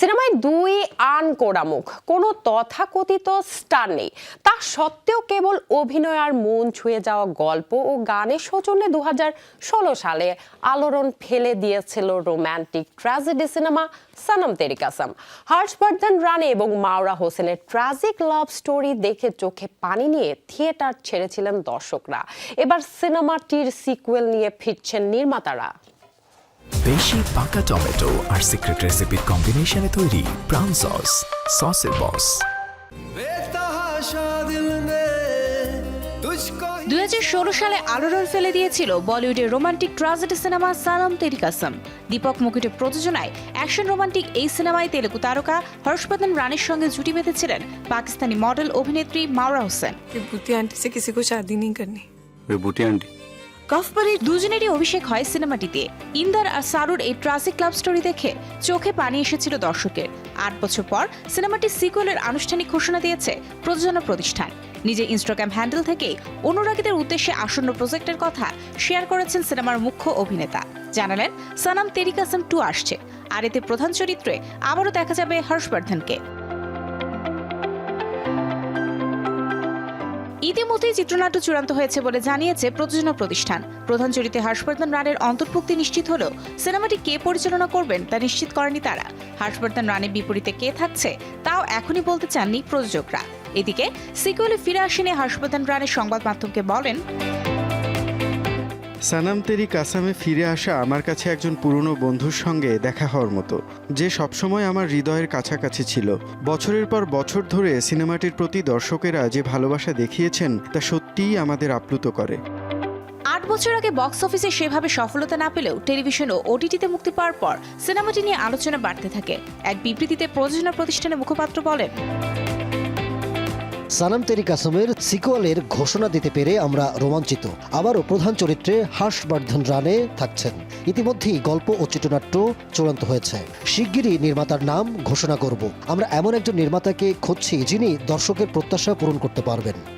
সিনেমায় দুই আন কোড়ামুখ কোনো তথাকথিত স্টার নেই। তা সত্ত্বেও কেবল অভিনয় আর মন ছুঁয়ে যাওয়া গল্প ও গানের সৌজন্যে দু সালে আলোড়ন ফেলে দিয়েছিল romantic tragedy cinema Sanam Teri Kasam. Harshvardhan Rane এবং মাওরা হোসেনের ট্র্যাজিক লাভ স্টোরি দেখে চোখে পানি নিয়ে থিয়েটার ছেড়েছিলেন দর্শকরা। এবার সিনেমাটির সিকুয়েল নিয়ে ফিরছেন নির্মাতারা। বেশি পাকা টমেটো আর সিক্রেট রেসিপির কম্বিনেশনে তৈরি প্রাণ সস সসের বস দুই সালে আলোড়ন ফেলে দিয়েছিল বলিউডের রোমান্টিক ট্রাজেডি সিনেমা সালাম তেরি কাসম দীপক মুকুটের প্রযোজনায় অ্যাকশন রোমান্টিক এই সিনেমায় তেলুগু তারকা হর্ষবর্ধন রানীর সঙ্গে জুটি বেঁধেছিলেন পাকিস্তানি মডেল অভিনেত্রী মাওরা হোসেন। বুটি আন্টি সে কিছু কো শাদি নেই করনি? বুটি আন্টি। কফবারি দুজনেরই অভিষেক হয় সিনেমাটিতে। ইন্দার আর সারুর এই ট্রাজিক লাভ স্টোরি দেখে চোখে পানি এসেছিল দর্শকের। আট বছর পর সিনেমাটি সিকুয়েলের আনুষ্ঠানিক ঘোষণা দিয়েছে প্রযোজনা প্রতিষ্ঠান। নিজে ইনস্টাগ্রাম হ্যান্ডেল থেকেই অনুরাগীদের উদ্দেশ্যে আসন্ন প্রজেক্টের কথা শেয়ার করেছেন সিনেমার মুখ্য অভিনেতা। জানালেন, সানাম তেরি কাসম টু আসছে। আর এতে প্রধান চরিত্রে আবারও দেখা যাবে হর্ষবর্ধনকে। ইতিমধ্যেই চিত্রনাট্য চূড়ান্ত হয়েছে বলে জানিয়েছে প্রযোজনা প্রতিষ্ঠান। প্রধান চরিত্রে হর্ষবর্ধন রানের অন্তর্ভুক্তি নিশ্চিত হলেও সিনেমাটি কে পরিচালনা করবেন তা নিশ্চিত করেনি তারা। হর্ষবর্ধন রানের বিপরীতে কে থাকছে, তাও এখনই বলতে চাননি প্রযোজকরা। এদিকে, সিকুয়েলে ফিরে আসেনি হর্ষবর্ধন রানের সংবাদ মাধ্যমকে বলেন সানাম তেরি কাসামে ফিরে আসা আমার কাছে একজন পুরনো বন্ধুর সঙ্গে দেখা হওয়ার মতো, যে সবসময় আমার হৃদয়ের কাছাকাছি ছিল। বছরের পর বছর ধরে সিনেমাটির প্রতি দর্শকেরা যে ভালোবাসা দেখিয়েছেন, তা সত্যিই আমাদের আপ্লুত করে। আট বছর আগে বক্স অফিসে সেভাবে সফলতা না পেলেও টেলিভিশন ও ওটিটিতে মুক্তি পাওয়ার পর সিনেমাটি নিয়ে আলোচনা বাড়তে থাকে। এক বিবৃতিতে প্রযোজনা প্রতিষ্ঠানের মুখপাত্র বলেন সানাম তেরি কাসমের সিকুয়ালের ঘোষণা দিতে পেরে আমরা রোমাঞ্চিত। আবারও প্রধান চরিত্রে হর্ষবর্ধন রানে থাকছেন। ইতিমধ্যেই গল্প ও চিত্রনাট্য চূড়ান্ত হয়েছে। শিগগিরই নির্মাতার নাম ঘোষণা করব। আমরা এমন একজন নির্মাতাকে খুঁজছি যিনি দর্শকের প্রত্যাশা পূরণ করতে পারবেন।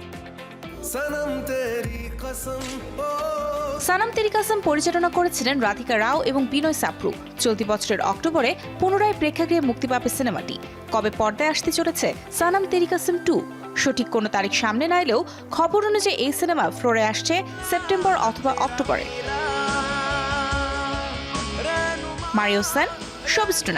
সানাম তেরি কাসম পরিচালনা করেছিলেন রাধিকা রাও এবং বিনয় সাপ্রু। চলতি বছরের অক্টোবরে পুনরায় প্রেক্ষাগৃহে মুক্তি পাবে সিনেমাটি। কবে পর্দায় আসতে চলেছে সানাম তেরি কাসম টু? সঠিক কোনো তারিখ সামনে না এলেও খবর অনুযায়ী এই সিনেমা ফ্লোরে আসছে সেপ্টেম্বর অথবা অক্টোবরে। মারিও সান শোবিস্টু